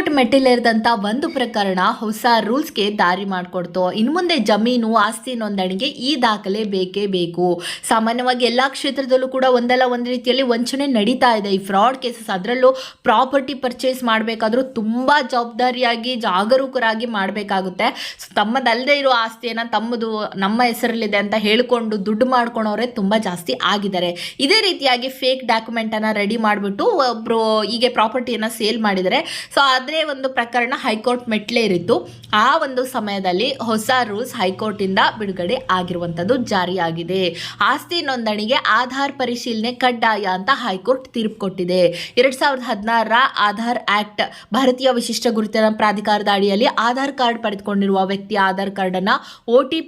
High court ಮೆಟ್ಟಿಲೇರಿದಂಥ ಒಂದು ಪ್ರಕರಣ ಹೊಸ ರೂಲ್ಸ್ಗೆ ದಾರಿ ಮಾಡಿಕೊಡ್ತು. ಇನ್ನು ಮುಂದೆ ಜಮೀನು, ಆಸ್ತಿ ನೋಂದಣಿಗೆ ಈ ದಾಖಲೆ ಬೇಕೇ ಬೇಕು. ಸಾಮಾನ್ಯವಾಗಿ ಎಲ್ಲ ಕ್ಷೇತ್ರದಲ್ಲೂ ಕೂಡ ಒಂದಲ್ಲ ಒಂದು ರೀತಿಯಲ್ಲಿ ವಂಚನೆ ನಡೀತಾ ಇದೆ. ಈ ಫ್ರಾಡ್ ಕೇಸಸ್ ಅದರಲ್ಲೂ ಪ್ರಾಪರ್ಟಿ ಪರ್ಚೇಸ್ ಮಾಡಬೇಕಾದ್ರೂ ತುಂಬ ಜವಾಬ್ದಾರಿಯಾಗಿ, ಜಾಗರೂಕರಾಗಿ ಮಾಡಬೇಕಾಗುತ್ತೆ. ಸೊ ತಮ್ಮದಲ್ಲದೆ ಇರೋ ಆಸ್ತಿಯನ್ನು ತಮ್ಮದು, ನಮ್ಮ ಹೆಸರಲ್ಲಿದೆ ಅಂತ ಹೇಳಿಕೊಂಡು ದುಡ್ಡು ಮಾಡ್ಕೊಳೋರೆ ತುಂಬ ಜಾಸ್ತಿ ಆಗಿದ್ದಾರೆ. ಇದೇ ರೀತಿಯಾಗಿ ಫೇಕ್ ಡಾಕ್ಯುಮೆಂಟನ್ನು ರೆಡಿ ಮಾಡಿಬಿಟ್ಟು ಒಬ್ಬರು ಹೀಗೆ ಪ್ರಾಪರ್ಟಿಯನ್ನು ಸೇಲ್ ಮಾಡಿದರೆ ಸೊ ಅದೇ ಒಂದು ಪ್ರಕರಣ ಹೈಕೋರ್ಟ್ ಮೆಟ್ಲೇರಿತ್ತು ಆ ಒಂದು ಸಮಯದಲ್ಲಿ ಹೊಸ ರೂಲ್ಸ್ ಹೈಕೋರ್ಟಿಂದ ಬಿಡುಗಡೆ ಆಗಿರುವಂಥದ್ದು ಜಾರಿಯಾಗಿದೆ. ಆಸ್ತಿ ನೋಂದಣಿಗೆ ಆಧಾರ್ ಪರಿಶೀಲನೆ ಕಡ್ಡಾಯ ಅಂತ ಹೈಕೋರ್ಟ್ ತೀರ್ಪು ಕೊಟ್ಟಿದೆ. ಎರಡ್ ಸಾವಿರದ ಹದಿನಾರರ ಆಧಾರ್ ಆಕ್ಟ್ ಭಾರತೀಯ ವಿಶಿಷ್ಟ ಗುರುತಿನ ಪ್ರಾಧಿಕಾರದ ಅಡಿಯಲ್ಲಿ ಆಧಾರ್ ಕಾರ್ಡ್ ಪಡೆದುಕೊಂಡಿರುವ ವ್ಯಕ್ತಿಯ ಆಧಾರ್ ಕಾರ್ಡ್ ಅನ್ನ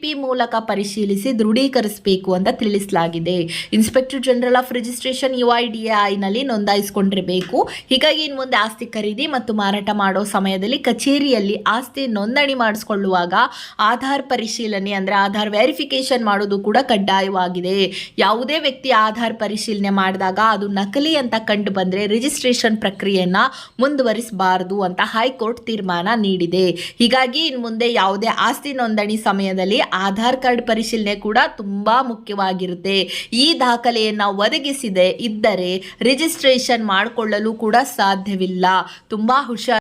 ಟಿ ಮೂಲಕ ಪರಿಶೀಲಿಸಿ ದೃಢೀಕರಿಸಬೇಕು ಅಂತ ತಿಳಿಸಲಾಗಿದೆ. Inspector general of registration U I D ಐನಲ್ಲಿ ನೋಂದಾಯಿಸಿಕೊಂಡಿರಬೇಕು. ಹೀಗಾಗಿ ಇನ್ನು ಮುಂದೆ ಆಸ್ತಿ ಖರೀದಿ ಮತ್ತು ಮಾರಾಟ ಮಾಡೋ ಸಮಯದಲ್ಲಿ ಕಚೇರಿಯಲ್ಲಿ ಆಸ್ತಿ ನೋಂದಣಿ ಮಾಡಿಸ್ಕೊಳ್ಳುವಾಗ ಆಧಾರ್ ಪರಿಶೀಲನೆ ಅಂದರೆ ಆಧಾರ್ ವೆರಿಫಿಕೇಶನ್ ಮಾಡೋದು ಕೂಡ ಕಡ್ಡಾಯವಾಗಿದೆ. ಯಾವುದೇ ವ್ಯಕ್ತಿ ಆಧಾರ್ ಪರಿಶೀಲನೆ ಮಾಡಿದಾಗ ಅದು ನಕಲಿ ಅಂತ ಕಂಡು ಬಂದರೆ ರಿಜಿಸ್ಟ್ರೇಷನ್ ಪ್ರಕ್ರಿಯೆಯನ್ನು ಮುಂದುವರಿಸಬಾರದು ಅಂತ ಹೈಕೋರ್ಟ್ ತೀರ್ಮಾನ ನೀಡಿದೆ. ಹೀಗಾಗಿ ಇನ್ನು ಮುಂದೆ ಯಾವುದೇ ಆಸ್ತಿ ನೋಂದಣಿ ಸಮಯದಲ್ಲಿ ಆಧಾರ್ ಕಾರ್ಡ್ ಪರಿಶೀಲನೆ ಕೂಡ ತುಂಬಾ ಮುಖ್ಯವಾಗಿರುತ್ತೆ. ಈ ದಾಖಲೆಯನ್ನು ಒದಗಿಸಿದೆ ಇದ್ದರೆ ರಿಜಿಸ್ಟ್ರೇಷನ್ ಮಾಡಿಕೊಳ್ಳಲು ಕೂಡ ಸಾಧ್ಯವಿಲ್ಲ. ತುಂಬಾ ಹುಷಾರ್